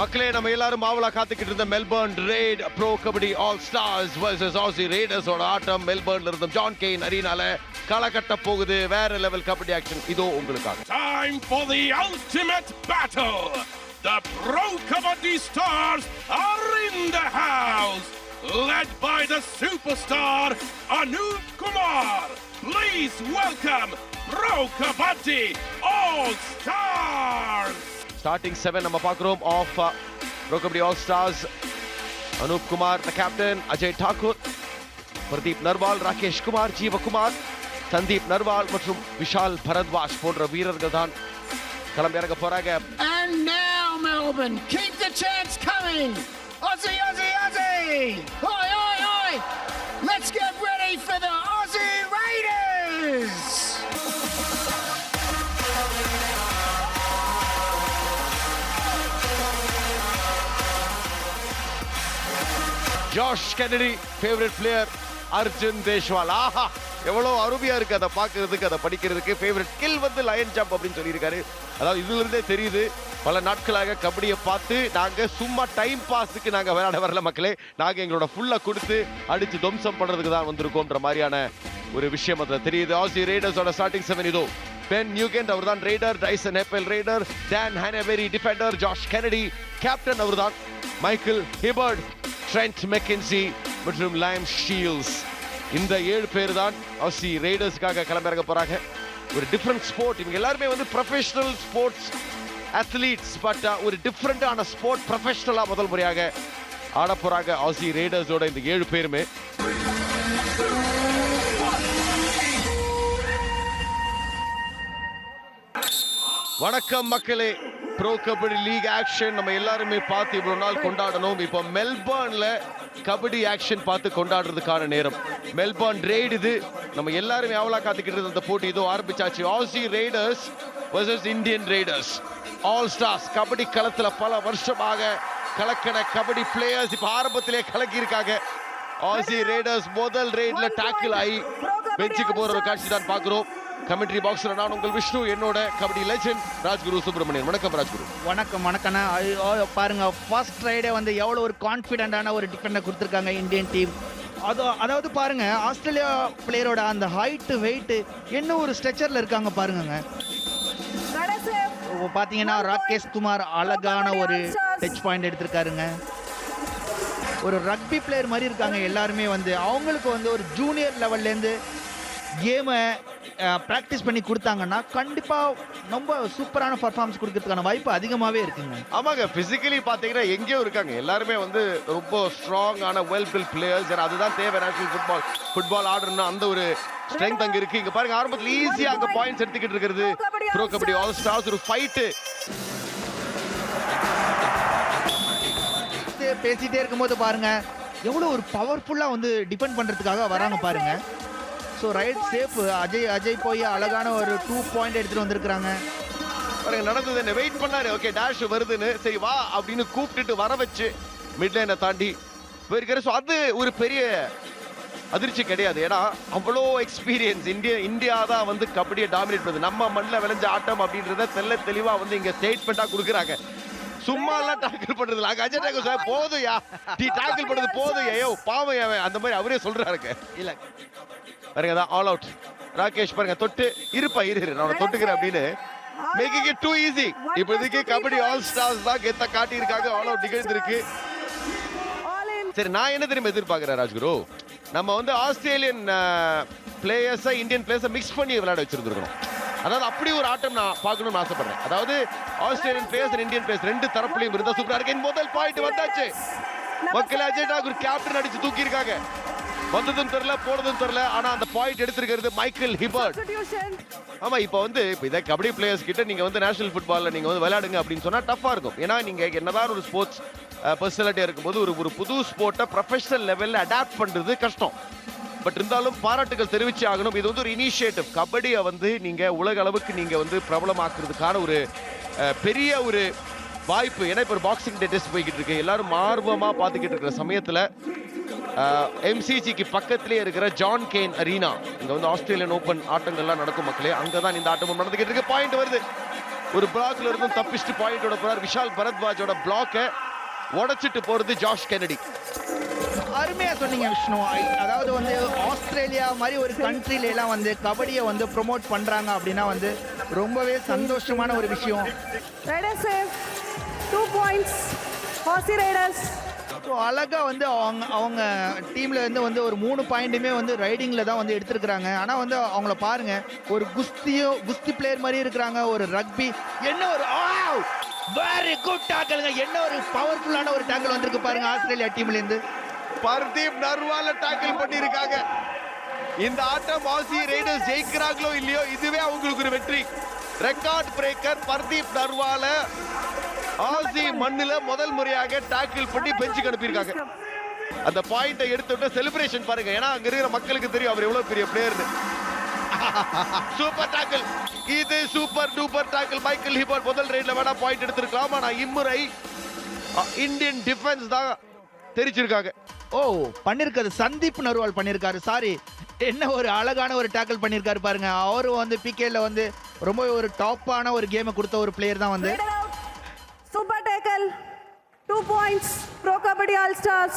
மக்களே நம்ம எல்லாரும் மாவலா காத்துக்கிட்டு இருந்த Melbourne raid pro kabaddi all stars versus Aussie ரேடர்ஸோட ஆட்டம் மெல்பர்ன்ல இருந்த ஜான் கெயின் அரினால களக்கட்ட போகுது வேற லெவல் கபடி ஆக்ஷன் இதோ உங்களுக்காக time for the ultimate battle the pro kabaddi stars are in the house led by the star Anup Kumar please welcome Pro Kabaddi All Stars starting seven நம்ம பார்க்குறோம் of uh, pro kabaddi all stars Anup Kumar the captain Ajay Thakur Pradeep Narwal Rakesh Kumar Jeevakumar Sandeep Narwal மற்றும் விஷால் பரத்வாஜ் போன்ற வீரர்கள் தான் களம் இறங்க போறாங்க And now, Melbourne, keep the chance coming. Aussie, Aussie, Aussie! Oi, oi, oi! Let's get ready for the Aussie Raiders! Josh Kennedy favourite player Arjun Deshwal ஆஹா எவ்வளோ அருமையா இருக்கு அதை பார்க்கறதுக்கு அதை படிக்கிறதுக்கு. ஃபேவரட் ஸ்கில் வந்து லயன் ஜம்ப் அப்படின்னு சொல்லியிருக்காரு. அதாவது இதுல இருந்தே தெரியுது பல நாட்களாக கபடியை பார்த்து நாங்கள் சும்மா டைம் பாஸுக்கு நாங்கள் விளையாட வரல மக்களே. நாங்கள் எங்களோட ஃபுல்லாக கொடுத்து அடித்து துவம்சம் பண்ணுறதுக்கு தான் வந்திருக்கோம்ன்ற மாதிரியான ஒரு விஷயம் அதில் தெரியுது. ஆசி ரேடர்ஸோட ஸ்டார்டிங் செவன் இதோ பென் நியூகெண்ட் அவர் தான் raider Tyson Heppell raider Dan Hannebery defender Josh Kennedy captain அவர் தான் மைக்கேல் ஹிபர்ட் ட்ரெண்ட் மெக்கன்சி மற்றும் லைம் ஷீல்ஸ் இந்த ஏழு பேர் தான் ஆசி ரைடர்ஸ்க்காக கிளம்பிறங்க போகிறாங்க ஒரு டிஃப்ரெண்ட் ஸ்போர்ட் இவங்க எல்லாருமே வந்து ப்ரொஃபஷனல் ஸ்போர்ட்ஸ் அத்லீட்ஸ் பட் ஒரு டிஃப்ரெண்டான ஸ்போர்ட் ப்ரொஃபஷ்னலாக முதல் முறையாக ஆட போகிறாங்க ஆசி ரேடர்ஸோட இந்த ஏழு பேருமே. வணக்கம் மக்களே. ப்ரோ கபடி லீக் ஆக்ஷன் நம்ம எல்லாருமே பார்த்து இவ்வளவு நாள் கொண்டாடணும். இப்போ மெல்பர்ன்ல கபடி ஆக்ஷன் பார்த்து கொண்டாடுறதுக்கான நேரம். மெல்பர்ன் ரெய்டு இது. நம்ம எல்லாருமே எவ்வளோ காத்துக்கிட்டு இருந்த அந்த போட்டி. இதோ ஆரம்பிச்சாச்சு. Aussie raiders versus Indian raiders all stars kabaddi களத்துல பல வருஷமாக கலக்கன கபடி பிளேயர்ஸ் இப்போ ஆரம்பத்திலே கலக்கி இருக்காங்க ஆசி ரேடர்ஸ் முதல் ரெய்ட்ல டாக்கிள் ஆகி பெஞ்சுக்கு போற ஒரு காட்சி தான் பார்க்கிறோம். கமெண்ட்ரி பாக்ஸ்ல நான் உங்கள் விஷ்ணு என்னோட கபடி லெஜெண்ட் ராஜ்குரு சுப்பிரமணியன். வணக்கம் ராஜ்குரு. வணக்கம் வணக்கண்ணா ஐயோ பாருங்க ஃபர்ஸ்ட் ரைடே வந்து எவ்வளோ ஒரு கான்ஃபிடென்ட்டான ஒரு டிஃபெண்டை கொடுத்துருக்காங்க இந்தியன் டீம் அது அதாவது பாருங்க ஆஸ்திரேலியா பிளேயரோட அந்த ஹைட்டு வெயிட்டு என்ன ஒரு ஸ்ட்ரெச்சரில் இருக்காங்க பாருங்கங்க. பார்த்தீங்கன்னா ராகேஷ் குமார் அழகான ஒரு டச் பாயிண்ட் எடுத்திருக்காருங்க. ஒரு ரக்பி பிளேயர் மாதிரி இருக்காங்க எல்லாருமே வந்து. அவங்களுக்கு வந்து ஒரு ஜூனியர் லெவல்லேருந்து கேமை ப்ராக்டிஸ் பண்ணி கொடுத்தாங்கன்னா கண்டிப்பாக ரொம்ப சூப்பரான பர்ஃபார்மன்ஸ் கொடுக்கறதுக்கான வாய்ப்பு அதிகமாகவே இருக்குங்க. ஆமாங்க. பிசிக்கலி பாத்தீங்கன்னா எங்கேயோ இருக்காங்க. எல்லாருமே வந்து ரொம்ப ஸ்ட்ராங்கான வெல் பில் பிளேயர்ஸ் ஏன்னா அதுதான் தேவை நேஷனல் ஃபுட்பால் ஃபுட்பால் ஆடுறதுனா அந்த ஒரு ஸ்ட்ரென்த் அங்க இருக்கு. இங்க பாருங்க ஆரம்பத்துல ஈஸியா அங்க பாயிண்ட்ஸ் எடுத்துக்கிட்டு இருக்கிறது. ப்ரோ கபடி ஆல் ஸ்டார்ஸ் ஒரு ஃபைட்டு பேசிட்டே இருக்கும்போது பாருங்க எவ்வளோ ஒரு பவர்ஃபுல்லாக வந்து டிபெண்ட் பண்ணுறதுக்காக வராங்க பாருங்க. So raid safe Ajay Ajay போய் அழகான ஒரு டூ பாயிண்ட் எடுத்துகிட்டு வந்திருக்கிறாங்க. பாருங்க நடந்தது என்ன? வெயிட் பண்ணாரு. ஓகே டேஷ் வருதுன்னு. சரி வா அப்படின்னு கூப்பிட்டுட்டு வர வச்சு மிட்லைனை தாண்டி போயிருக்காரு. ஸோ அது ஒரு பெரிய அதிர்ச்சி கிடையாது. ஏன்னா அவ்வளோ எக்ஸ்பீரியன்ஸ் இந்தியா இந்தியா தான் வந்து கபடியை டாமினேட் பண்ணுது. நம்ம மண்ணில் விளைஞ்ச ஆட்டம் அப்படின்றத தெல்ல தெளிவா வந்து இங்க ஸ்டேட்மெண்ட்டாக கொடுக்குறாங்க. சும்மா எல்லாம் டாக்கிள் பண்றது அங்க அஜய் டாக்கிள் சார் போதுயா டீ டாக்கிள் பண்றது போதும் ஐயோ பாவம் அவன். அந்த மாதிரி அவரே சொல்றாருங்க. இல்லை. பாருங்க தான் ஆல் அவுட் ராகேஷ் பாருங்க தொட்டு இருப்பா இரு நான் தொட்டுக்கிறேன் அப்படின்னு. மேக்கிங் இட் டூ ஈஸி இப்போதைக்கு கபடி ஆல் ஸ்டார்ஸ் தான் கெத்த காட்டி இருக்காங்க ஆல் அவுட் நிகழ்ந்திருக்கு. சரி நான் என்ன தெரியுமா எதிர்பார்க்கிறேன் ராஜ்குரு? நம்ம வந்து ஆஸ்திரேலியன் பிளேயர்ஸை இந்தியன் பிளேயர்ஸை மிக்ஸ் பண்ணி விளையாட வச்சிருந்துருக்கணும். அதாவது அப்படி ஒரு ஆட்டம் நான் பார்க்கணும்னு ஆசைப்படுறேன். அதாவது ஆஸ்திரேலியன் பிளேயர்ஸ் இந்தியன் பிளேயர்ஸ் ரெண்டு தரப்புலையும் இருந்தா சூப்பரா இருக்கு முதல் பாயிண்ட் வந்தாச்சு. மக்கள் அஜய் டாகூர் கேப்டன் அடிச்சு தூக்கி இருக்காங்க வந்ததும் தெரியல போனதும் தெரியல. ஆனா அந்த பாயிண்ட் எடுத்திருக்கிறது மைக்கேல் ஹிபர்ட் ஆமா இப்போ வந்து இப்போ இதை கபடி பிளேயர்ஸ் கிட்ட நீங்க வந்து நேஷனல் ஃபுட்பால்ல நீங்க வந்து விளையாடுங்க அப்படின்னு சொன்னா டஃபா இருக்கும். ஏன்னா நீங்க என்னதான் ஒரு ஸ்போர்ட்ஸ் பர்சனாலிட்டியா இருக்கும்போது ஒரு ஒரு புது ஸ்போர்ட்டை ப்ரொஃபஷனல் லெவல்ல அடாப்ட் பண்றது கஷ்டம். பட் இருந்தாலும் பாராட்டுகள் தெரிவிச்சே ஆகணும். இது வந்து ஒரு இனிஷியேட்டிவ் கபடியை வந்து நீங்க உலக அளவுக்கு நீங்க வந்து பிரபலமாக்குறதுக்கான ஒரு பெரிய ஒரு வாய்ப்பு. ஏன்னா இப்போ ஒரு பாக்ஸிங் டே டெஸ்ட் போய்கிட்டு இருக்கு. எல்லாரும் ஆர்வமா பார்த்துக்கிட்டு இருக்கிற சமயத்துல எம்சிஜிக்கு பக்கத்திலே இருக்கிற ஜான் கேன் அரீனா இங்க வந்து ஆஸ்திரேலியன் ஓபன் ஆட்டங்கள்லாம் நடக்கும் மக்களே. அங்கதான் இந்த ஆட்டமும் நடந்துகிட்டு இருக்கு. பாயிண்ட் வருது. ஒரு பிளாக்ல இருந்தும் தப்பிச்சுட்டு பாயிண்டோட போறார் விஷால் பரத்வாஜோட பிளாக்கை உடைச்சிட்டு போறது ஜாஷ் கெனடி அருமையா சொன்னீங்க விஷ்ணு. அதாவது வந்து ஆஸ்திரேலியா மாதிரி ஒரு கண்ட்ரில எல்லாம் வந்து கபடியை வந்து ப்ரோமோட் பண்றாங்க அப்படின்னா வந்து ரொம்பவே சந்தோஷமான ஒரு விஷயம். Raiders save. Two points. So அழகாக வந்து அவங்க அவங்க டீமில் இருந்து வந்து ஒரு மூணு பாயிண்ட்டுமே வந்து ரைடிங்கில் தான் வந்து எடுத்திருக்கிறாங்க. ஆனால் வந்து அவங்கள பாருங்க ஒரு குஸ்தியும் குஸ்தி பிளேயர் மாதிரி இருக்கிறாங்க ஒரு ரக்பி என்ன ஒரு வெரி குட் டேக்கிள்ங்க என்ன ஒரு பவர்ஃபுல்லான ஒரு டேக்கிள் வந்திருக்கு பாருங்க ஆஸ்திரேலியா டீம்லேருந்து பர்தீப் நர்வால டாக்கிள் பண்ணியிருக்காங்க. இந்த ஆட்டம் ஆசி ரைடர்ஸ் ஜெயிக்கிறாங்களோ இல்லையோ இதுவே அவங்களுக்கு ஒரு வெற்றி. ரெக்கார்ட் பிரேக்கர் பர்தீப் நர்வால ஆசி மண்ணுல முதல் முறையாக டாக்கிள் பண்ணி பெஞ்சுக்கு அனுப்பியிருக்காங்க. அந்த பாயிண்டை எடுத்து விட்டு செலிப்ரேஷன் பாருங்க. ஏன்னா அங்க இருக்கிற மக்களுக்கு தெரியும் அவர் எவ்வளவு பெரிய பிளேயர்னு சூப்பர் டாக்கிள் இது super duper tackle Michael Hibbert முதல் ரைட்ல வேணா பாயிண்ட் எடுத்திருக்கலாம். ஆனா இம்முறை இந்தியன் டிஃபென்ஸ் தான் தெரிச்சிருக்காங்க. ஓ பண்ணிருக்காரு. சந்தீப் நர்வால் பண்ணிருக்காரு. சாரி என்ன ஒரு அழகான ஒரு டேக்கிள் பண்ணிருக்காரு பாருங்க. அவரும் வந்து பிகேல வந்து ரொம்ப ஒரு டாப்பான ஒரு கேமை கொடுத்த ஒரு பிளேயர் தான் வந்து. Two points. Pro Kabaddi All Stars.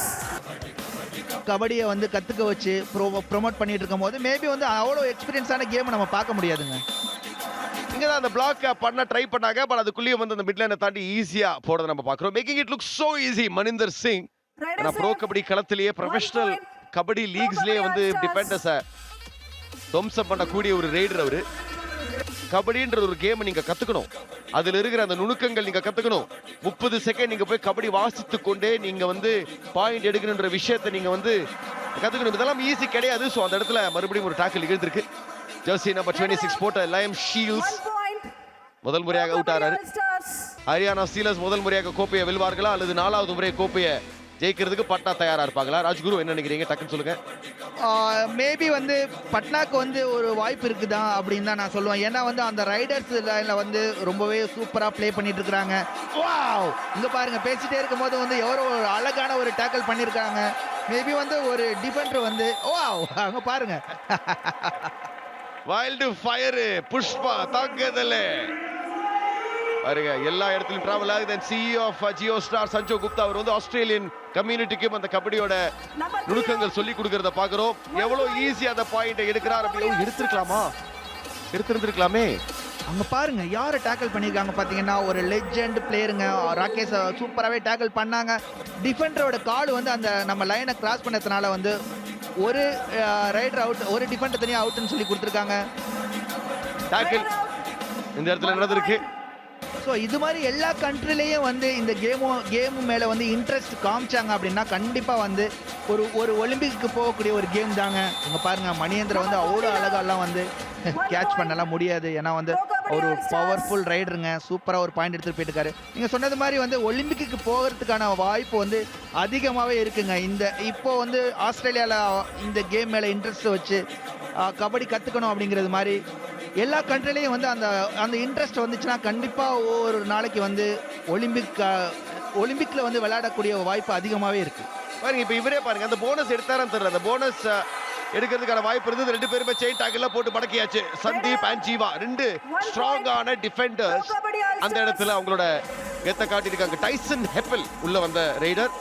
கபடியை வந்து கத்துக்க வச்சு ப்ரோ ப்ரோமோட் பண்ணிட்டு இருக்கும் போது மேபி வந்து அவ்வளோ எக்ஸ்பீரியன்ஸான கேமை நம்ம பார்க்க முடியாதுங்க இங்க தான் அந்த பிளாக் பண்ண ட்ரை பண்ணாங்க பட் அதுக்குள்ளேயே வந்து அந்த மிட்லைனை தாண்டி ஈஸியா போறத நம்ம பார்க்குறோம் making it look so easy Maninder Singh Raiders ஆனா ப்ரோ. கபடி களத்திலேயே ப்ரொஃபஷனல். கபடி லீக்ஸ்லயே வந்து டிபெண்டஸ துவம்சம் பண்ணக்கூடிய ஒரு ரைடர் அவரு கபடின்ற ஒரு கேம் நீங்க கத்துக்கணும். அதுல இருக்கிற அந்த நுணுக்கங்கள் நீங்க கத்துக்கணும். முப்பது செகண்ட் நீங்க போய் கபடி வாசித்து கொண்டே நீங்க வந்து பாயிண்ட் எடுக்கணுன்ற விஷயத்தை நீங்க வந்து கத்துக்கணும். இதெல்லாம் ஈஸி கிடையாது. ஸோ அந்த இடத்துல மறுபடியும் ஒரு டாக்கில் இழுந்திருக்கு ஜெர்சி நம்பர் டுவெண்ட்டி சிக்ஸ் போட்ட லயம் ஷீல்ஸ். முதல் முறையாக அவுட் ஆறாரு. ஹரியானா ஸ்டீலர்ஸ் முதல் முறையாக கோப்பையை வெல்வார்களா? அல்லது நாலாவது முறை கோப்பையை ஜெயிக்கிறதுக்கு பட்னா தயாரா இருப்பாங்களா? ராஜ்குரு என்ன நினைக்கிறீங்க? டக்குன்னு சொல்லுங்க. மேபி வந்து பட்னாக்கு வந்து ஒரு வாய்ப்பு இருக்குதா அப்படின்னு தான் நான் சொல்லுவேன். ஏன்னா வந்து அந்த ரைடர்ஸ் லைனில் வந்து ரொம்பவே சூப்பராக ப்ளே பண்ணிட்டு இருக்கிறாங்க. வாவ் இங்க பாருங்க பேசிட்டே இருக்கும்போது வந்து எவரோ ஒரு அழகான ஒரு டேக்கிள் பண்ணியிருக்காங்க மேபி வந்து ஒரு டிஃபெண்டர் வந்து வாவ் அங்க பாருங்க. வைல்டு ஃபயர் புஷ்பா தாக்குதல் பாருங்க எல்லா இடத்துலயும் டிராவல் ஆகுது. Then CEO of Jio star Sanjog Gupta அவர் வந்து ஆஸ்திரேலியன் கம்யூனிட்டிக்கும் அந்த கபடியோட நுணுக்கங்கள் சொல்லி கொடுக்கறத பாக்குறோம் எவ்வளவு ஈஸி அந்த பாயிண்ட் எடுக்கிறார் அப்படி? ஓ, எடுத்திருக்கலாமா? எடுத்திருந்திருக்கலாமே. அங்க பாருங்க யாரை டேக்கிள் பண்ணியிருக்காங்க பார்த்தீங்கன்னா ஒரு லெஜெண்ட் பிளேயருங்க ராகேஷ் சூப்பராகவே டேக்கிள் பண்ணாங்க. டிஃபெண்டரோட கால் வந்து அந்த நம்ம லைனை கிராஸ் பண்ணதுனால வந்து ஒரு ரைடர் அவுட் ஒரு டிஃபெண்டர் தனியாக அவுட்னு சொல்லி கொடுத்துருக்காங்க. டாக்கிள் இந்த இடத்துல நடந்திருக்கு. ஸோ இது மாதிரி எல்லா கண்ட்ரிலேயும் வந்து இந்த கேமும் கேமு மேலே வந்து இன்ட்ரெஸ்ட் காமிச்சாங்க அப்படின்னா கண்டிப்பாக வந்து ஒரு ஒரு ஒலிம்பிக்கு போகக்கூடிய ஒரு கேம் தாங்க. இங்கே பாருங்க மணியந்திர வந்து அவ்வளோ அழகாலாம் வந்து கேட்ச் பண்ணலாம் முடியாது. ஏன்னா வந்து ஒரு பவர்ஃபுல் ரைடருங்க சூப்பராக ஒரு பாயிண்ட் எடுத்துகிட்டு போயிட்டுருக்காரு. நீங்கள் சொன்னது மாதிரி வந்து ஒலிம்பிக்கு போகிறதுக்கான வாய்ப்பு வந்து அதிகமாகவே இருக்குங்க. இந்த இப்போ வந்து ஆஸ்திரேலியாவில் இந்த கேம் மேலே இன்ட்ரெஸ்ட் வச்சு கபடி கற்றுக்கணும் அப்படிங்கிறது மாதிரி எல்லா கண்ட்ரிலையும் வந்து அந்த அந்த இன்ட்ரெஸ்ட் வந்துச்சுன்னா கண்டிப்பாக ஒவ்வொரு நாளைக்கு வந்து ஒலிம்பிக் ஒலிம்பிக்கில் வந்து விளையாடக்கூடிய வாய்ப்பு அதிகமாகவே இருக்குது பாருங்க இப்போ இவரே பாருங்க அந்த போனஸ் எடுத்தாரான்னு தெரியல. அந்த போனஸ் எடுக்கிறதுக்கான வாய்ப்பு இருந்தது. ரெண்டு பேருமே செயின் டாக்கில் போட்டு மடக்கியாச்சு சந்தீப் அண்ட் ஜீவா ரெண்டு ஸ்ட்ராங்கான டிஃபெண்டர்ஸ் அந்த இடத்துல அவங்களோட கெத்த காட்டியிருக்காங்க. டைசன் ஹெப்பல் உள்ள வந்த ரைடர்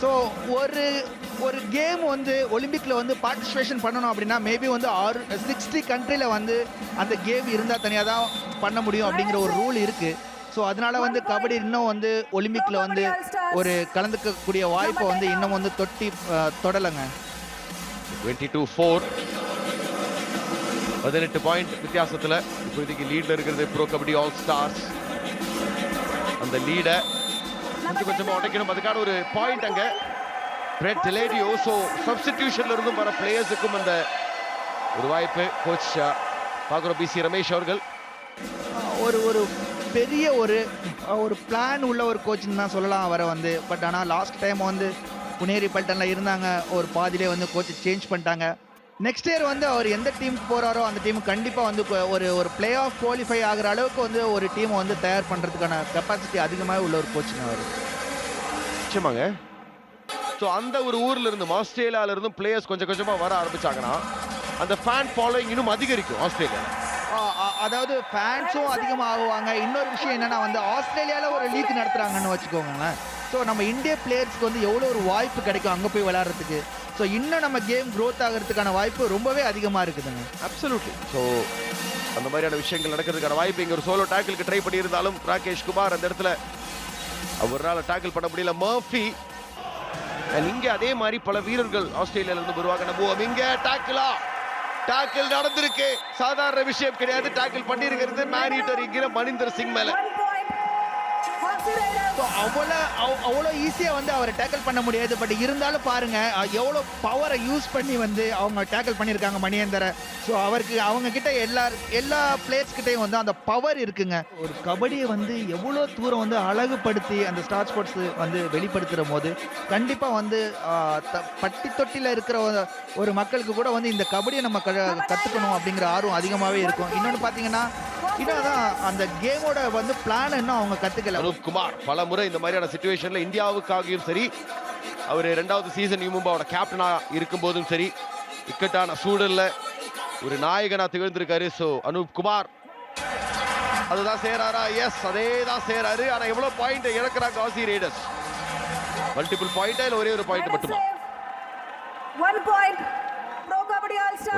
ஸோ ஒரு ஒரு கேம் வந்து ஒலிம்பிக்கில் வந்து பார்ட்டிசிபேஷன் பண்ணணும் அப்படின்னா மேபி வந்து ஆறு சிக்ஸ்டி கண்ட்ரியில் வந்து அந்த கேம் இருந்தால் தனியாக தான் பண்ண முடியும் அப்படிங்கிற ஒரு ரூல் இருக்குது ஸோ அதனால வந்து கபடி இன்னும் வந்து ஒலிம்பிக்கில் வந்து ஒரு கலந்துக்கக்கூடிய வாய்ப்பை வந்து இன்னும் வந்து தொட்டி தொடலைங்க. டுவெண்ட்டி டூ ஃபோர் பதினெட்டு பாயிண்ட் வித்தியாசத்துல இப்போதைக்கு லீட்ல இருக்கிறது ப்ரோ கபடி ஆல் ஸ்டார்ஸ் அந்த லீடை கொஞ்சம் கொஞ்சமாக உடைக்கணும். அதுக்கான ஒரு பாயிண்ட் அங்கே. பிரெட் டெலேடியோ ஸோ சப்ஸ்டிடியூஷன்ல இருந்தும் வர பிளேயர்ஸுக்கும் அந்த ஒரு வாய்ப்பு. கோச் uh, பார்க்குறோம். பிசி ரமேஷ் அவர்கள். ஒரு ஒரு பெரிய ஒரு ஒரு பிளான் உள்ள ஒரு கோச்சிங் தான் சொல்லலாம் அவரை வந்து. பட் ஆனால் லாஸ்ட் டைம் வந்து புனேரி பல்டனில் இருந்தாங்க. ஒரு பாதியிலே வந்து கோச்சை சேஞ்ச் பண்ணிட்டாங்க. நெக்ஸ்ட் இயர் வந்து அவர் எந்த டீமுக்கு போகிறாரோ அந்த டீம் கண்டிப்பாக வந்து ஒரு ஒரு பிளே ஆஃப் குவாலிஃபை ஆகிற அளவுக்கு வந்து ஒரு டீமை வந்து தயார் பண்ணுறதுக்கான கெப்பாசிட்டி அதிகமாக உள்ள ஒரு கோச்சிங் அவர். நிச்சயமாங்க. ஸோ அந்த ஒரு ஊர்ல இருந்து ஆஸ்திரேலியால இருந்தும் பிளேயர்ஸ் கொஞ்சம் கொஞ்சமா வர ஆரம்பிச்சாங்கன்னா அந்த ஃபேன் ஃபாலோயிங் இன்னும் அதிகரிக்கும் ஆஸ்திரேலியா அதாவது ஃபேன்ஸும் அதிகமாக ஆகுவாங்க இன்னொரு விஷயம் என்னன்னா வந்து ஆஸ்திரேலியாவில் ஒரு லீக் நடத்துறாங்கன்னு வச்சுக்கோங்களேன். ஸோ நம்ம இந்திய பிளேயர்ஸ்க்கு வந்து எவ்வளோ ஒரு வாய்ப்பு கிடைக்கும் அங்கே போய் விளாட்றதுக்கு ஸோ இன்னும் நம்ம கேம் க்ரோத் ஆகிறதுக்கான வாய்ப்பு ரொம்பவே அதிகமாக இருக்குதுங்க. அப்சல்யூட்லி ஸோ அந்த மாதிரியான விஷயங்கள் நடக்கிறதுக்கான வாய்ப்பு இங்கே ஒரு சோலோ டேக்கிளுக்கு ட்ரை பண்ணியிருந்தாலும் ராகேஷ் குமார் அந்த இடத்துல அவரால் டேக்கிள் பண்ண முடியல. மர்ஃபி இங்கே அதே மாதிரி பல வீரர்கள் ஆஸ்திரேலியாவிலிருந்து வருவாங்க. நம்புவோம் இங்கே டேக்கிளா டேக்கிள் நடந்திருக்கு. சாதாரண விஷயம் கிடையாது. டேக்கிள் பண்ணியிருக்கிறது மேன் ஈட்டர் இங்கிற மணிந்தர் சிங் மேலே. அவ்வளோ அவ்- அவ்வளோ ஈஸியாக வந்து அவரை டேக்கிள் பண்ண முடியாது. பட் இருந்தாலும் பாருங்க எவ்வளோ பவரை யூஸ் பண்ணி வந்து அவங்க டேக்கிள் பண்ணியிருக்காங்க மணியந்தரை. ஸோ அவருக்கு அவங்க கிட்ட எல்லா எல்லா பிளேயர்ஸ் கிட்டயும் வந்து அந்த பவர் இருக்குங்க. ஒரு கபடியை வந்து எவ்வளோ தூரம் வந்து அழகுபடுத்தி அந்த ஸ்டார் ஸ்போர்ட்ஸ் வந்து வெளிப்படுத்துகிற போது கண்டிப்பாக வந்து பட்டி தொட்டியில் இருக்கிற ஒரு- ஒரு மக்களுக்கு கூட வந்து இந்த கபடியை நம்ம க கற்றுக்கணும் அப்படிங்கிற ஆர்வம் அதிகமாகவே இருக்கும். இன்னொன்று பார்த்தீங்கன்னா இன்னும் அந்த கேமோட வந்து பிளான் இன்னும் அவங்க கற்றுக்கல குமார். பல முறை இந்த மாதிரியான சுச்சுவேஷன்ல இந்தியாவுக்காகவும் சரி அவர் ரெண்டாவது சீசன் யூமும்பாவோட கேப்டனா இருக்கும்போதும் சரி இக்கட்டான சூழல்ல ஒரு நாயகனா திகழ்ந்திருக்காரு. ஸோ அனூப் குமார். அதுதான் சேராரா? எஸ் அதே தான் சேராரு. ஆனா எவ்வளவு பாயிண்ட் இழக்கிறாங்க ஆசி ரைடர்ஸ் மல்டிபிள் பாயிண்டா இல்ல ஒரே ஒரு பாயிண்ட் மட்டுமா.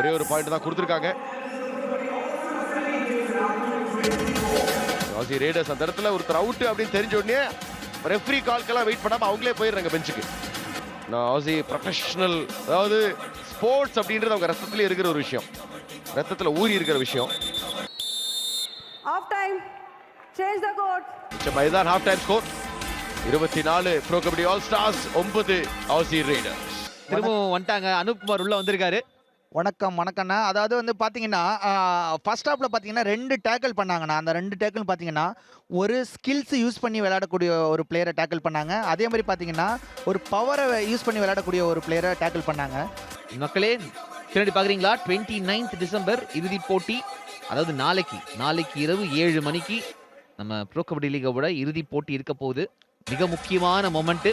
ஒரே ஒரு பாயிண்ட் தான் கொடுத்துருக்காங்க. ஆசி ரைடர்ஸ் அந்த இடத்துல ஒருத்தர் அவுட் அப்படின்னு தெரிஞ்ச உடனே ரெஃப்ரி கால்க்கெல்லாம் வெயிட் பண்ணாம அவங்களே போயிடுறாங்க பெஞ்சுக்கு நான் ஆசி ப்ரொஃபஷனல் அதாவது ஸ்போர்ட்ஸ் அப்படின்றது அவங்க ரத்தத்துல இருக்கிற ஒரு விஷயம். ரத்தத்துல ஊறி இருக்கிற விஷயம். Off time. Change the code. நிச்சயமா இதுதான் ஹாஃப் டைம் ஸ்கோர் இருபத்தி நாலு ப்ரோ கபடி ஆல் ஸ்டார்ஸ் ஒன்பது ஆசி ரைடர்ஸ் திரும்பவும் வந்துட்டாங்க. அனுப்குமார் உள்ள வந்திருக்காரு. வணக்கம் வணக்கண்ணா அதாவது வந்து பார்த்தீங்கன்னா ஃபர்ஸ்ட் ஹாஃப்ல பார்த்தீங்கன்னா ரெண்டு டேக்கிள் பண்ணாங்கண்ணா. அந்த ரெண்டு டேக்கிள் பார்த்தீங்கன்னா ஒரு ஸ்கில்ஸ் யூஸ் பண்ணி விளையாடக்கூடிய ஒரு பிளேயரை டேக்கிள் பண்ணாங்க. அதே மாதிரி பார்த்தீங்கன்னா ஒரு பவரை யூஸ் பண்ணி விளையாடக்கூடிய ஒரு பிளேயரை டேக்கிள் பண்ணாங்க. மக்களே பின்னாடி பாக்குறீங்களா? டுவெண்ட்டி நைன்த் டிசம்பர் இறுதி போட்டி. அதாவது நாளைக்கு நாளைக்கு இரவு ஏழு மணிக்கு நம்ம ப்ரோ கபடி லீகோட இறுதி போட்டி இருக்க போகுது. மிக முக்கியமான மொமெண்ட்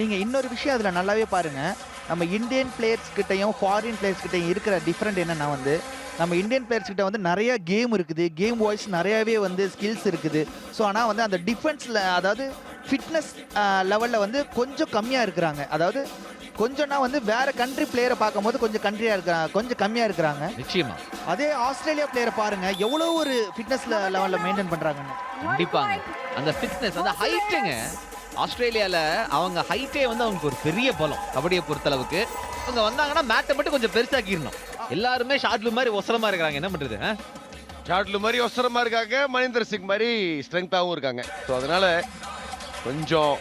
நீங்கள் இன்னொரு விஷயம் அதில் நல்லாவே பாருங்க. நம்ம இந்தியன் பிளேயர்ஸ் கிட்டையும் ஃபாரின் பிளேயர்ஸ் கிட்டையும் இருக்கிற டிஃப்ரெண்ட் என்னன்னா வந்து நம்ம இந்தியன் பிளேயர்ஸ் கிட்ட வந்து நிறைய கேம் இருக்குது. கேம் வாய்ஸ் நிறையவே வந்து ஸ்கில்ஸ் இருக்குது. ஸோ ஆனால் வந்து அந்த டிஃபென்ஸில் அதாவது ஃபிட்னஸ் லெவலில் வந்து கொஞ்சம் கம்மியாக இருக்கிறாங்க. அதாவது கொஞ்சம்னா வந்து வேற கண்ட்ரி பிளேயரை பார்க்கும்போது கொஞ்சம் கண்ட்ரியாக இருக்கிறாங்க கொஞ்சம் கம்மியாக இருக்கிறாங்க. நிச்சயமா. அதே ஆஸ்திரேலியா பிளேயரை பாருங்க எவ்வளோ ஒரு ஃபிட்னஸ் லெவலில் மெயின்டைன் பண்ணுறாங்கன்னு கண்டிப்பாங்க. அந்த ஃபிட்னஸ் அந்த ஹைட்டுங்க ஆஸ்திரேலியால அவங்க ஹைட்டே வந்து அவங்களுக்கு ஒரு பெரிய பலம் கபடியை பொறுத்தளவுக்கு. அவங்க வந்தாங்கன்னா மேட்டை மட்டும் கொஞ்சம் பெருசாக்கிடணும். எல்லாருமே ஷார்ட்லு மாதிரி ஒசரமா இருக்கிறாங்க. என்ன பண்றது ஷார்ட்லு மாதிரி ஒசரமா இருக்காங்க. மனிந்தர் சிங் மாதிரி ஸ்ட்ரென்த்தாகவும் இருக்காங்க. ஸோ அதனால கொஞ்சம்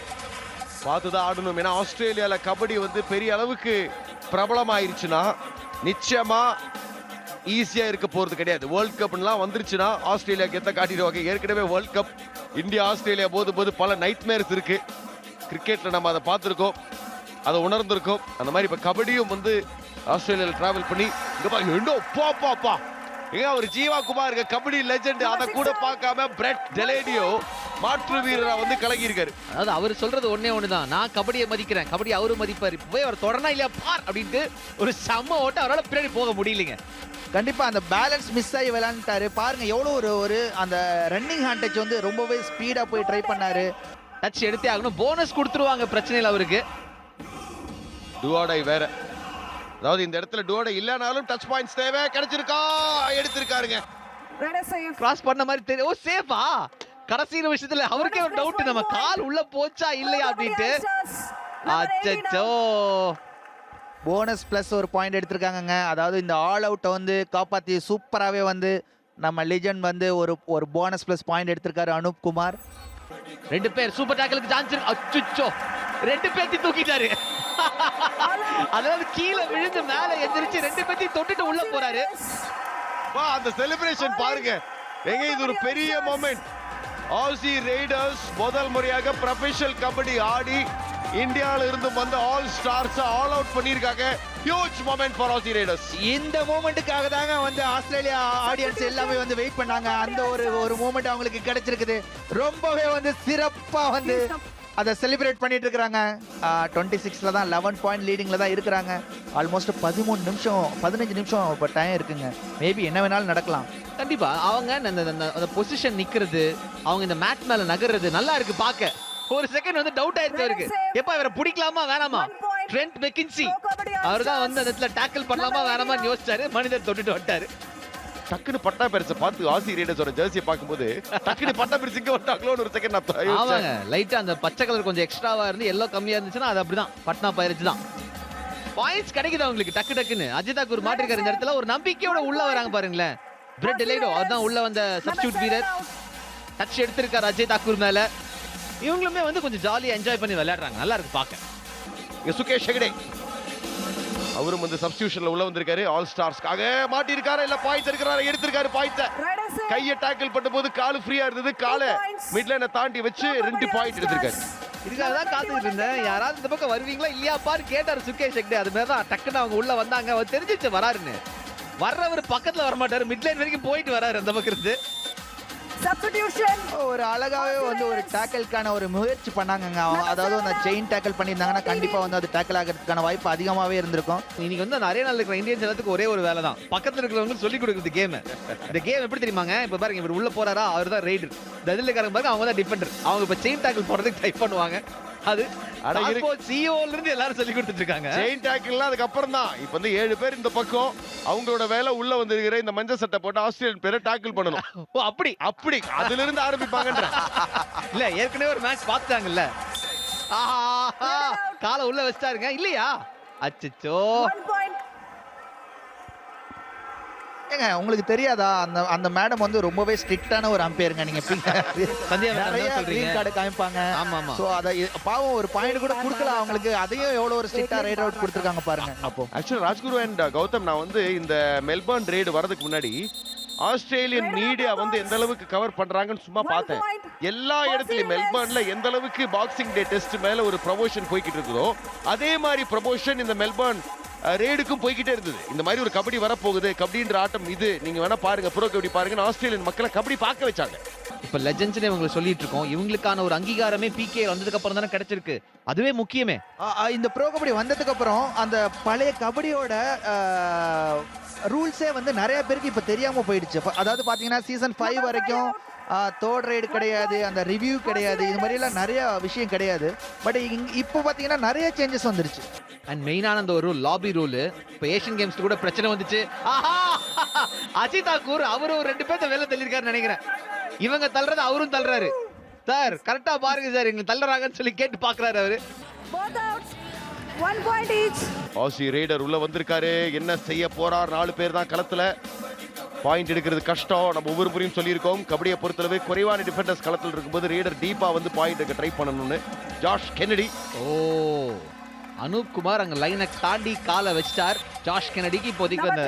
பார்த்து தான் ஆடணும். ஏன்னா ஆஸ்திரேலியாவில் கபடி வந்து பெரிய அளவுக்கு பிரபலமாயிருச்சுன்னா நிச்சயமாக ஈஸியாக இருக்க போகிறது கிடையாது. வேர்ல்ட் கப்லாம் வந்துருச்சுன்னா ஆஸ்திரேலியா கெத்த காட்டிடுவாங்க. ஏற்கனவே வேர்ல்ட் கப் இந்தியா ஆஸ்திரேலியா போது போது பல நைட்மேர்ஸ் இருக்கு. கிரிக்கெட்டில் நம்ம அதை பார்த்துருக்கோம். அதை உணர்ந்திருக்கோம். அந்த மாதிரி இப்போ கபடியும் வந்து ஆஸ்திரேலியாவில் ட்ராவல் பண்ணி இங்கே பா பா பா பா. ஏங்க ஒரு ஜீவா குமார் இருக்க கபடி லெஜெண்ட் அதை கூட பார்க்காம பிரெட் டெலேடியோ மாற்று வீரரா வந்து கலங்கி இருக்காரு அதாவது அவர் சொல்றது ஒண்ணே ஒண்ணுதான். நான் கபடியை மதிக்கிறேன். கபடி அவரு மதிப்பாரு. போய் அவர் தொடனா இல்லையா? பார் அப்படின்ட்டு ஒரு செம்ம ஓட்ட அவரால் பின்னாடி போக முடியலைங்க. கண்டிப்பா அந்த பேலன்ஸ் மிஸ் ஆகி விளையாண்டுட்டாரு. பாருங்க எவ்வளோ ஒரு ஒரு அந்த ரன்னிங் ஹேண்ட் டச் வந்து ரொம்பவே ஸ்பீடா போய் ட்ரை பண்ணாரு. டச் எடுத்தே ஆகணும். போனஸ் கொடுத்துருவாங்க பிரச்சனை இல்லை அவருக்கு. டுவாடை வேற. அதாவது இந்த இடத்துல டுவாடை இல்லைனாலும் டச் பாயிண்ட்ஸ் தேவை. கிடைச்சிருக்கா? எடுத்திருக்காருங்க. கிராஸ் பண்ண மாதிரி தெரியும் ஓ சேஃபா கடைசி விஷயத்துல அவருக்கே ஒரு டவுட் நம்ம கால் உள்ள போச்சா இல்லையா அப்படின்ட்டு. All Stars. Number 80 அச்சச்சோ. போனஸ் ப்ளஸ் ஒரு பாயிண்ட் எடுத்திருக்காங்கங்க. அதாவது இந்த ஆல் அவுட்டை வந்து காப்பாற்றி சூப்பராகவே வந்து நம்ம லெஜண்ட் வந்து ஒரு ஒரு போனஸ் ப்ளஸ் பாயிண்ட் எடுத்திருக்காரு அனூப் குமார். ரெண்டு பேர் சூப்பர் டேக்கலுக்கு சான்ஸ் அச்சச்சோ. ரெண்டு பேர்த்தி தூக்கிட்டாரு. அதாவது கீழே விழுந்து மேல எந்திரிச்சு ரெண்டு பேர்த்தையும் தொட்டுட்டு உள்ள போறாரு. வா அந்த செலிப்ரேஷன் பாருங்க. எங்க இது ஒரு பெரிய மொமெண்ட் ஆசி ரைடர்ஸ் முதல் முறையாக ப்ரொஃபஷனல் கபடி ஆடி இந்தியால இருந்து வந்த ஆல் ஸ்டார்ஸ் ஆல் அவுட் பண்ணிருக்காங்க huge moment for Aussie raiders இந்த மூமெண்ட்டுக்காக தாங்க வந்து ஆஸ்திரேலியா ஆடியன்ஸ் எல்லாமே வந்து வெயிட் பண்ணாங்க. அந்த ஒரு ஒரு மூமெண்ட் அவங்களுக்கு கிடைச்சிருக்குது. ரொம்பவே வந்து சிறப்பா வந்து அதை செலிப்ரேட் பண்ணிட்டு இருக்கிறாங்க. டுவெண்ட்டி சிக்ஸில் தான் லெவன் பாயிண்ட் லீடிங்கில் தான் இருக்கிறாங்க. ஆல்மோஸ்ட் பதிமூணு நிமிஷம் பதினஞ்சு நிமிஷம் இப்போ டைம் இருக்குங்க. மேபி என்ன வேணாலும் நடக்கலாம். கண்டிப்பா அவங்க அந்த பொசிஷன் நிக்கிறது அவங்க இந்த மேட் மேல நகர்றது நல்லா இருக்கு பாக்க ஒரு செகண்ட் வந்து டவுட் ஆயிடுச்சு அவருக்கு எப்ப இவரை பிடிக்கலாமா வேணாமா? ட்ரெண்ட் மெக்கின்சி அவர் தான் வந்து அந்த இடத்துல டேக்கிள் பண்ணலாமா வேணாமான்னு யோசிச்சாரு. மனிதர் தொட்டுட்டு வந்துட்டாரு. டக்குனு பட்டா பெருசை பார்த்து ஆசி ரேடர்ஸோட ஜெர்சியை பார்க்கும்போது டக்குனு பட்டா பெருசு இங்க வந்துட்டாங்களோன்னு ஒரு செகண்ட் நான். ஆமாங்க. லைட்டா அந்த பச்சை கலர் கொஞ்சம் எக்ஸ்ட்ராவா இருந்து எல்லோ கம்மியா இருந்துச்சுன்னா அது அப்படிதான். பட்னா பயிற்சி தான். பாயிண்ட்ஸ் கிடைக்குது அவங்களுக்கு டக்கு டக்குன்னு. அஜித் தாக்கூர் மாட்டிருக்காரு இந்த இடத்துல ஒரு நம்பிக்கையோட உள்ள வராங்க பாருங்களேன். பிரெட் எலைடோ அதுதான் உள்ள வந்த சப்ஸ்டியூட் வீரர். டச் எடுத்திருக்காரு அஜய் தாக்கூர் மேல. இவங்களுமே வந்து கொஞ்சம் ஜாலியா என்ஜாய் பண்ணி விளையாடுறாங்க. நல்லா இருக்கு பாக்க இங்க சுகேஷ் ஹெகடே. அவரும் வந்து சப்ஸ்டியூஷன்ல உள்ள வந்திருக்காரு. ஆல் ஸ்டார்ஸ்க்காக மாட்டி இருக்காரு இல்ல பாயிண்ட்ஸ் எடுக்கிறாரு எடுத்திருக்காரு save. கையை டேக்கிள் பண்ணும்போது காலு ஃப்ரீயா இருந்தது. காலை மிட்லைனை தாண்டி வச்சு ரெண்டு பாயிண்ட் எடுத்திருக்காரு. இதுக்காக தான் காத்துக்கிட்டு இருந்தேன். யாராவது இந்த பக்கம் வருவீங்களா? இல்லையாப்பான்னு கேட்டாரு சுகேஷ் ஹெக்டே அது மாதிரி தான் டக்குன்னு அவங்க உள்ள வந்தாங்க. அவர் தெரிஞ்சிச்சு வராருன்னு. வர்றவர் பக்கத்துல வரமாட்டாரு. மிட்லைன் வரைக்கும் போயிட்டு வராரு அந்த பக்கம் இருந்து. ஒரு அழகாவே வந்து ஒரு டேக்கிள்கான ஒரு முயற்சி பண்ணாங்கங்க. அவங்க அதாவது அந்த செயின் டேக்கிள் பண்ணியிருந்தாங்கன்னா கண்டிப்பாக வந்து அது டேக்கிள் ஆகிறதுக்கான வாய்ப்பு அதிகமாகவே இருந்திருக்கும். இன்னைக்கு வந்து அந்த அரேனால இருக்கிற இந்தியன்ஸ் எல்லாத்துக்கும் ஒரே ஒரு வேலை தான். பக்கத்துல இருக்கிறவங்க சொல்லி கொடுக்குறது கேம் இந்த கேம் எப்படி தெரியுமாங்க? இப்ப பாருங்க இவர் உள்ள போறாரா? அவர் தான் ரைடர் இருக்காங்க பாருங்க அவங்க தான் டிஃபெண்டர் அவங்க இப்ப செயின் டாக்கிள் போடுறதுக்கு ட்ரை பண்ணுவாங்க. அது அட சிஓல இருந்து எல்லாரும் சொல்லி கொடுத்துட்டு இருக்காங்க செயின் டேக்கிள்லாம் அதுக்கப்புறம் தான். இப்போ வந்து ஏழு பேர் இந்த பக்கம். அவங்களோட வேலை உள்ள வந்திருக்கிற இந்த மஞ்சள் சட்டை போட்டு ஆஸ்திரேலியன் பேரை டேக்கிள் பண்ணணும். ஓ அப்படி? அப்படி. அதுல இருந்து ஆரம்பிப்பாங்கன்ற. இல்ல ஏற்கனவே ஒரு மேட்ச் பார்த்தாங்கல்ல ஆஹா. காலை உள்ள வச்சிட்டாருங்க. இல்லையா? அச்சச்சோ. ஏங்க உங்களுக்கு தெரியாதா? அந்த அந்த மேடம் வந்து ரொம்பவே ஸ்ட்ரிக்டான ஒரு அம்பையருங்க நீங்க சந்தியா நிறைய சொல்றீங்க. card காமிப்பாங்க. ஆமா ஆமா சோ அத பாவம் ஒரு பாயிண்ட் கூட கொடுக்கல அவங்களுக்கு. அதையும் எவ்வளவு ஒரு ஸ்ட்ரிக்டா ரைட் அவுட் கொடுத்துருக்காங்க பாருங்க. அப்போ. ஆக்சுவலி ராஜ்குரு அண்ட் கௌதம் நான் வந்து இந்த மெல்பர்ன் ரேடு வரதுக்கு முன்னாடி ஆஸ்திரேலியன் மீடியா வந்து எந்த அளவுக்கு கவர் பண்றாங்கன்னு சும்மா பார்த்தேன். எல்லா இடத்துலயும் மெல்பர்ன்ல எந்த அளவுக்கு பாக்ஸிங் டே டெஸ்ட் மேல ஒரு ப்ரமோஷன் போய்கிட்டு இருக்குதோ அதே மாதிரி ப்ரமோஷன் இந்த மெல்பர்ன் ரேடுக்கும் போய்கிட்டே இருந்தது. இந்த மாதிரி ஒரு கபடி வரப்போகுது. கபடின்ற ஆட்டம் இது. நீங்க வேணா பாருங்க ப்ரோ கபடி பாருங்க ஆஸ்திரேலியன் மக்களை கபடி பார்க்க வச்சாங்க. இப்ப லெஜெண்ட்ஸ்னு இவங்க சொல்லிட்டு இருக்கோம். இவங்களுக்கான ஒரு அங்கீகாரமே பிகே வந்ததுக்கு அப்புறம் தானே கிடைச்சிருக்கு. அதுவே முக்கியமே. இந்த ப்ரோ கபடி வந்ததுக்கு அப்புறம் அந்த பழைய கபடியோட ரூல்ஸே வந்து நிறைய பேருக்கு இப்ப தெரியாம போயிடுச்சு. அதாவது பாத்தீங்கன்னா சீசன் ஃபைவ் வரைக்கும் தேர்ட் ரைடு கிடையாது அந்த ரிவ்யூ கிடையாது இது மாதிரி எல்லாம் நிறைய விஷயம் கிடையாது. பட் இப்போ பாத்தீங்கன்னா நிறைய சேஞ்சஸ் வந்துருச்சு. அண்ட் மெயினான அந்த ஒரு லாபி ரூல் இப்ப ஏஷியன் கேம்ஸ்ல கூட பிரச்சனை வந்துச்சு. ஆஹா! அஜித் தாக்கூர் அவரு ஒரு ரெண்டு பேர்த்த வெளில தள்ளிருக்காருன்னு நினைக்கிறேன். இவங்க தள்ளுறது அவரும் தள்ளுறாரு. சார் கரெக்டா பாருங்க சார் எங்க தள்ளுறாங்கன்னு சொல்லி கேட்டு பாக்குறாரு அவரு. ஆசி ரேடர் உள்ள வந்திருக்காரு. என்ன செய்ய போறார்? நாலு பேர் தான் களத்துல. பாயிண்ட் எடுக்கிறது கஷ்டம். நம்ம ஒவ்வொரு முறையும் சொல்லியிருக்கோம். கபடியை பொறுத்தளவு குறைவான டிஃபெண்டர்ஸ் களத்தில் இருக்கும்போது ரேடர் டீப்பா வந்து பாயிண்ட் எடுக்க ட்ரை பண்ணணும்னு. ஜாஷ் கென்னடி ஓ. அனூப் குமார் அங்க லைனை தாண்டி காலை வச்சிட்டார். ஜாஷ் கெனடிக்கு இப்போதைக்கு அந்த.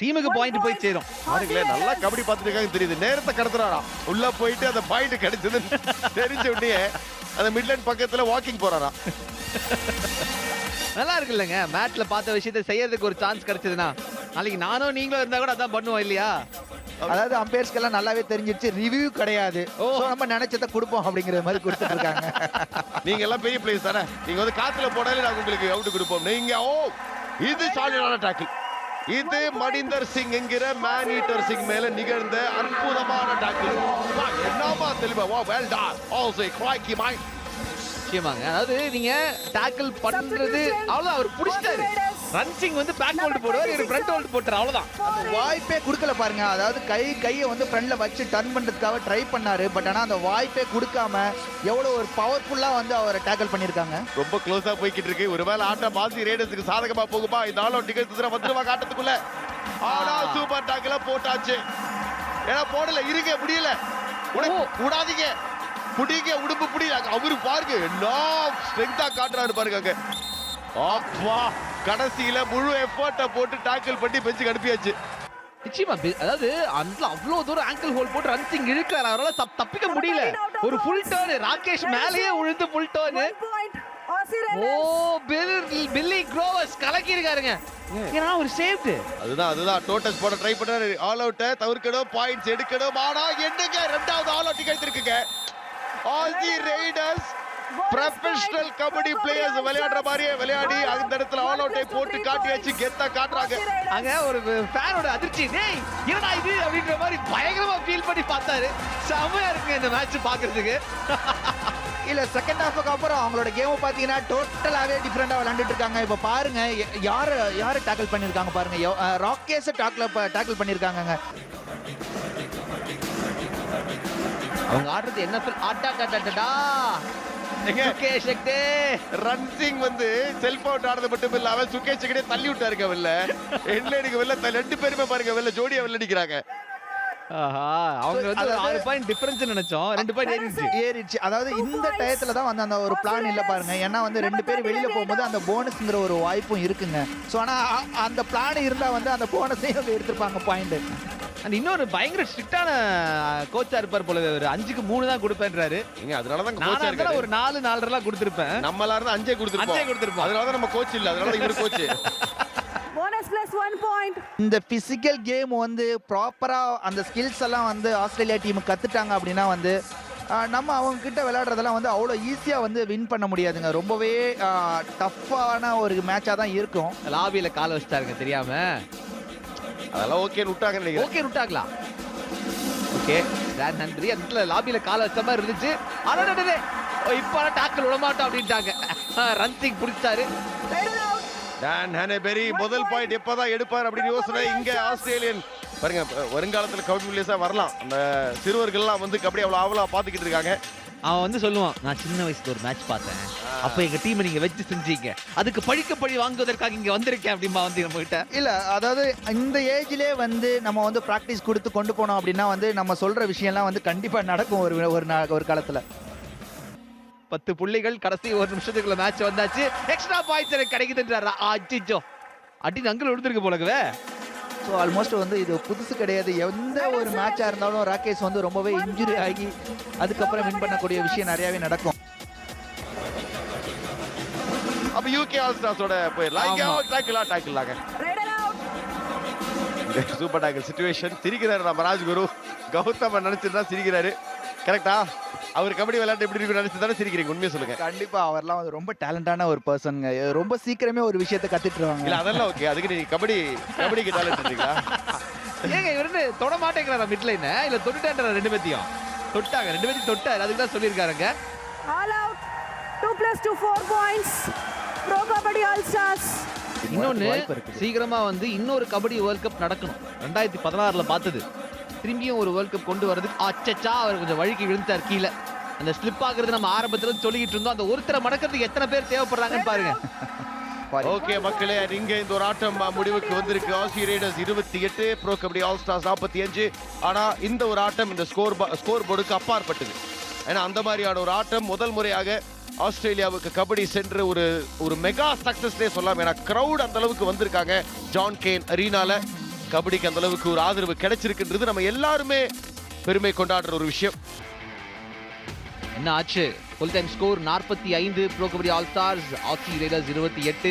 டீமுக்கு பாயிண்ட் போய் சேரும். பாருங்களேன் நல்லா கபடி பார்த்துட்டு தெரியுது. நேரத்தை கடத்துறாராம் உள்ள போயிட்டு அந்த பாயிண்ட் கிடைச்சது தெரிஞ்ச உடனே அந்த மிட்லண்ட் பக்கத்துல வாக்கிங் போறாராம் நல்லா இருக்கு இல்லைங்க மேட்ச்ல பார்த்த விஷயத்தை செய்யறதுக்கு ஒரு சான்ஸ் கிடைச்சதுன்னா நாளைக்கு நானும் நீங்களும் இருந்தா கூட அதான் பண்ணுவோம் இல்லையா? அதாவது அம்பையர்ஸ்க்கெல்லாம் நல்லாவே தெரிஞ்சிருச்சு. ரிவ்யூ கிடையாது. ஓ. So, நம்ம நினைச்சதை கொடுப்போம் அப்படிங்கிற மாதிரி கொடுத்துட்டு இருக்காங்க. நீங்க எல்லாம் பெரிய பிளேஸ் தானே? நீங்க வந்து காத்துல போனாலே நாங்க உங்களுக்கு அவுட் கொடுப்போம். நீங்க ஓ இது சாலிடான டாக்கிள் இது மணிந்தர் சிங் என்கிற மேன் ஈட்டர் சிங் மேல நிகழ்ந்த அற்புதமான டாக்கிள் என்னமா தெளிவா? வா வெல் டான் ஆல்சோ கிராக்கி மைண்ட் நிச்சயமாங்க. அதாவது நீங்க டேக்கிள் பண்றது அவ்வளவுதான் அவர் புடிச்சிட்டாரு. ரன் சிங் வந்து பேக் ஹோல்ட் போடுவார் இவர் ஃப்ரண்ட் ஹோல்ட் போட்டுறாரு அவ்வளவுதான். அந்த வாய்ப்பே கொடுக்கல பாருங்க. அதாவது கை கையை வந்து ஃப்ரண்ட்ல வச்சு டர்ன் பண்றதுக்காக ட்ரை பண்ணாரு. பட் ஆனா அந்த வாய்ப்பே கொடுக்காம எவ்வளவு ஒரு பவர்ஃபுல்லா வந்து அவரை டேக்கிள் பண்ணிருக்காங்க ரொம்ப க்ளோஸா போய்கிட்டு இருக்கு. ஒருவேளை ஆட்டம் பாசி ரேடர்ஸுக்கு சாதகமா போகுமா? இந்த ஆளோ நிகழ்த்து வந்துருவா காட்டத்துக்குள்ள ஆனா சூப்பர் டாக்கில போட்டாச்சு. ஏன்னா போடல இருங்க முடியல. விடாதீங்க. புடிங்க உடுப்பு புடிங்க. அவரு பாருங்க என்ன ஸ்ட்ரென்த்தா காட்டுறாரு பாருங்க அங்க. அப்பா. கடைசியில முழு எஃபர்ட்டை போட்டு டாக்கிள் பண்ணி பெஞ்சுக்கு அனுப்பியாச்சு. நிச்சயமா அதாவது அந்த அவ்வளவு தூரம் ஆங்கிள் ஹோல் போட்டு ரன் சிங் இழுக்கிறாரு அவரால தப்- தப்பிக்க முடியல. ஒரு ஃபுல் டர்ன் ராகேஷ் மேலேயே விழுந்து ஃபுல் டர்ன் ஓ. பில் பில்லி க்ரோவர்ஸ் கலக்கி இருக்காருங்க. ஏன்னா ஒரு சேவ்டு அதுதான் அதுதான். டோட்டல்ஸ் போட ட்ரை பண்றாரு. ஆல் அவுட்டை தவிர்க்கணும் பாயிண்ட்ஸ் எடுக்கணும். ஆனா என்னங்க? ரெண்டாவது all out கிடைத்திருக்குங்க all the raiders professional kabaddi players விளையாடுற மாதிரியே விளையாடி அந்த இடத்துல ஆல் அவுட்டை போட்டு காட்டியாச்சு கெத்தா காட்டுறாங்க. அங்க ஒரு ஃபேனோட அதிர்ச்சி. டேய் என்னடா இது அப்படின்ற மாதிரி பயங்கரமா ஃபீல் பண்ணி பார்த்தாரு. செமையா இருக்குங்க இந்த மேட்ச் பாக்குறதுக்கு இல்ல செகண்ட் ஹாஃபுக்கு அப்புறம் அவங்களோட கேம் பாத்தீங்கன்னா டோட்டலாவே டிஃப்ரெண்டா விளையாண்டுட்டு இருக்காங்க. இப்ப பாருங்க யாரு யாரு டேக்கிள் பண்ணிருக்காங்க பாருங்க. ராக்கேஸ் டாக்கிள் டேக்கிள் பண்ணிருக்காங்க அவங்க ஆடுறது என்ன சொல் ஆட்டா கட்டடா ஷெக்டே ரன் சிங் வந்து செல்ஃப் அவுட் ஆடுறது மட்டும் இல்லாம சுகேஷ் கிட்டே தள்ளி விட்டாருங்க வெளில. அடிக்க வெளில? ரெண்டு பேருமே பாருங்க வெளில ஜோடியா வெளில அடிக்கிறாங்க அவங்க வந்து ஆறு பாயிண்ட் டிஃபரன்ஸ் நினைச்சோம். ரெண்டு பாயிண்ட் ஏறிடுச்சு. ஏறிடுச்சு. அதாவது இந்த டயத்துல தான் வந்து அந்த ஒரு பிளான் இல்ல பாருங்க. ஏன்னா வந்து ரெண்டு பேரும் வெளியில போகும்போது அந்த போனஸ்ங்கிற ஒரு வாய்ப்பும் இருக்குங்க. சோ ஆனா அந்த பிளான் இருந்தா வந்து அந்த போனஸையும் அவங்க எடுத்திருப்பாங்க பாயிண்ட் அண்ட் இன்னொரு பயங்கர ஸ்ட்ரிக்டான கோச்சா இருப்பார் போல ஒரு அஞ்சுக்கு மூணு தான் கொடுப்பேன்றாரு. ஏங்க அதனால தான் நானா கோச்சா இருக்காரு. ஒரு நாலு நாலரை கொடுத்திருப்பேன். நம்மளா இருந்தா அஞ்சே கொடுத்துருப்போம். அஞ்சே கொடுத்திருப்போம். அதனால தான் நம்ம கோச் இல்ல. அதனால தான் இவரு கோச் Plus one point. இந்த பிசிக்கல் கேம் வந்து ப்ராப்பரா அந்த ஸ்கில்ஸ் எல்லாம் வந்து ஆஸ்திரேலியா டீம் கத்துட்டாங்க அப்படின்னா வந்து நம்ம அவங்க கிட்ட விளையாடுறதெல்லாம் வந்து அவ்வளோ ஈஸியா வந்து வின் பண்ண முடியாதுங்க. ரொம்பவே டஃப்பான ஒரு மேட்சா தான் இருக்கும். லாபியில கால வச்சிட்டாருங்க தெரியாம? அதெல்லாம் ஓகே நினைக்கிறேன். ஓகே விட்டாங்களா? ஓகே நன்றி அந்த லாபியில கால வச்ச மாதிரி இருந்துச்சு. அடடடே இப்போ டாக்கிள் விட மாட்டோம் அப்படின்ட்டாங்க. ரன் சிங் பிடிச்சாரு. டான் ஹனபெரி முதல் பாயிண்ட் எப்பதான் எடுப்பார் அப்படின்னு யோசனை இங்க ஆஸ்திரேலியன். பாருங்க வருங்காலத்துல கபடி பிளேயர்ஸா வரலாம். அந்த சிறுவர்கள்லாம் வந்து கபடி அவ்வளவு ஆவலா பாத்துக்கிட்டு இருக்காங்க. அவன் வந்து சொல்லுவான் நான் சின்ன வயசுல ஒரு மேட்ச் பார்த்தேன். அப்ப எங்க டீமை நீங்க வச்சு செஞ்சீங்க. அதுக்கு பழிக்க பழி வாங்குவதற்காக இங்க வந்திருக்கேன் அப்படிமா வந்து நம்ம கிட்ட இல்ல அதாவது இந்த ஏஜ்லயே வந்து நம்ம வந்து பிராக்டிஸ் கொடுத்து கொண்டு போனோம் அப்படின்னா வந்து நம்ம சொல்ற விஷயம்லாம் வந்து கண்டிப்பா நடக்கும் ஒரு ஒரு நா- ஒரு காலத்துல. பத்து புள்ளிகள். கடைசி ஒரு நிமிஷத்துக்குள்ள மேட்ச் வந்தாச்சு. எக்ஸ்ட்ரா பாயிண்ட்ஸ் எனக்கு கிடைக்குதுன்றாரா அச்சிச்சோ அடி அங்கிள் விழுந்திருக்கு போலக்குவே. ஸோ ஆல்மோஸ்ட் வந்து இது புதுசு கிடையாது. எந்த ஒரு மேட்சா இருந்தாலும் ராகேஷ் வந்து ரொம்பவே இன்ஜுரி ஆகி அதுக்கப்புறம் வின் பண்ணக்கூடிய விஷயம் நிறையவே நடக்கும். அப்ப யூகே ஆல் ஸ்டார்ஸோட போயிடலாம். டாக்கிளா டாக்கிளாங்க. சூப்பர் டாக்கிள் சுச்சுவேஷன் சிரிக்கிறாரு நம்ம ராஜ்குரு. கௌதம நினைச்சிருந்தா சிரிக்கிறாரு. கரெக்டா அவர் கபடி விளையாட்டு எப்படி இருக்கு நினைச்சு தானே சிரிக்கிறீங்க? உண்மையை சொல்லுங்க. கண்டிப்பா அவர்லாம் வந்து ரொம்ப டேலண்டான ஒரு பர்சனுங்க ரொம்ப சீக்கிரமே ஒரு விஷயத்தை இல்ல கத்துட்டுருவாங்க அதெல்லாம் ஓகே அதுக்கு நீ கபடி கபடிக்கு டேலண்ட் இருக்கீங்களா? ஏங்க இவரு தொட மாட்டேங்கிறாரா மிட்ல இல்ல தொட்டுட்டேன்றாரா ரெண்டு பேத்தையும்? தொட்டாங்க ரெண்டு பேத்தையும் தொட்டாரு. அதுக்கு தான் சொல்லியிருக்காருங்க. All out. Two plus two, four points. Pro Kabaddi All Stars. இன்னொன்னு வாய்ப்பு இருக்குது. சீக்கிரமா வந்து இன்னொரு கபடி வேர்ல்ட் கப் நடக்கணும். ரெண்டாயிரத்தி பதினாறுல பார்த்தது. திரும்பியும் ஒரு வேர்ல்ட் கப் கொண்டு வரதுக்கு அச்சச்சா அவர் கொஞ்சம் வழுக்கி விழுந்தார் கீழே. அந்த ஸ்லிப் ஆகுறது நம்ம ஆரம்பத்துல இருந்து சொல்லிக்கிட்டு இருந்தோம். அந்த ஒருத்தரை மடக்கிறதுக்கு எத்தனை பேர் தேவைப்படுறாங்கன்னு பாருங்க. ஓகே மக்களே இங்க இந்த ஒரு ஆட்டம் முடிவுக்கு வந்திருக்கு. ஆசி ரைடர்ஸ் இருபத்தி எட்டு ப்ரோ கபடி ஆல் ஸ்டார்ஸ் நாற்பத்தி அஞ்சு. ஆனா இந்த ஒரு ஆட்டம் இந்த ஸ்கோர் ஸ்கோர் போர்டுக்கு அப்பாற்பட்டது. ஏன்னா அந்த மாதிரியான ஒரு ஆட்டம் முதல் முறையாக ஆஸ்திரேலியாவுக்கு கபடி சென்று ஒரு ஒரு மெகா சக்சஸ்னே சொல்லலாம் ஏன்னா கிரவுட் அந்த அளவுக்கு வந்திருக்காங்க. ஜான் கேன் அரீனால கபடிக்கு அந்த அளவுக்கு ஒரு ஆதரவு கிடைச்சிருக்குன்றது நம்ம எல்லாருமே பெருமை கொண்டாடுற ஒரு விஷயம். என்ன ஆச்சு? ஃபுல் டைம் ஸ்கோர் நாற்பத்தி ஐந்து pro kabaddi all stars Aussie raiders இருபத்தி எட்டு.